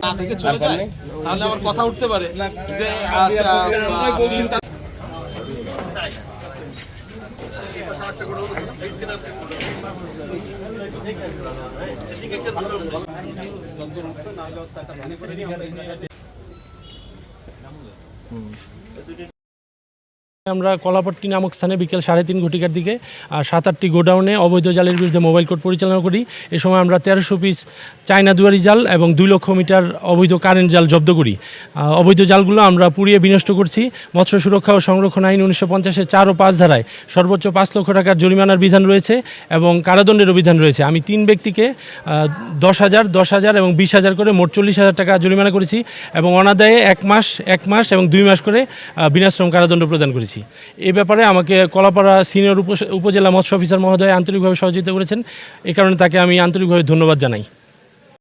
না থেকে চলে যায় তাহলে আমার কথা উঠতে পারে যে আচ্ছা, আহ, তিন তারিখ- আমরা কলাপট্টি নামক স্থানে বিকেল সাড়ে তিন ঘটিকার দিকে সাত আটটি গোডাউনে অবৈধ জালের বিরুদ্ধে মোবাইল কোর্ট পরিচালনা করি। এ সময় আমরা তেরোশো পিস চায়না দুয়ারি জাল এবং দুই লক্ষ মিটার অবৈধ কারেন্ট জাল জব্দ করি। অবৈধ জালগুলো আমরা পুড়িয়ে বিনষ্ট করছি। মৎস্য সুরক্ষা ও সংরক্ষণ আইন উনিশশো পঞ্চাশের চার ও পাঁচ ধারায় সর্বোচ্চ পাঁচ লক্ষ টাকার জরিমানার বিধান রয়েছে এবং কারাদণ্ডেরও বিধান রয়েছে। আমি তিন ব্যক্তিকে দশ হাজার দশ হাজার এবং বিশ হাজার করে মোট চল্লিশ হাজার টাকা জরিমানা করেছি এবং অনাদায়ে এক মাস এক মাস এবং দুই মাস করে বিনাশ্রম কারাদণ্ড প্রদান করেছি। এই ব্যাপারে আমাকে কলাপাড়া সিনিয়র উপ উপজেলা মৎস্য অফিসার মহোদয় আন্তরিকভাবে সহযোগিতা করেছেন। এ কারণে তাকে আমি আন্তরিকভাবে ধন্যবাদ জানাই।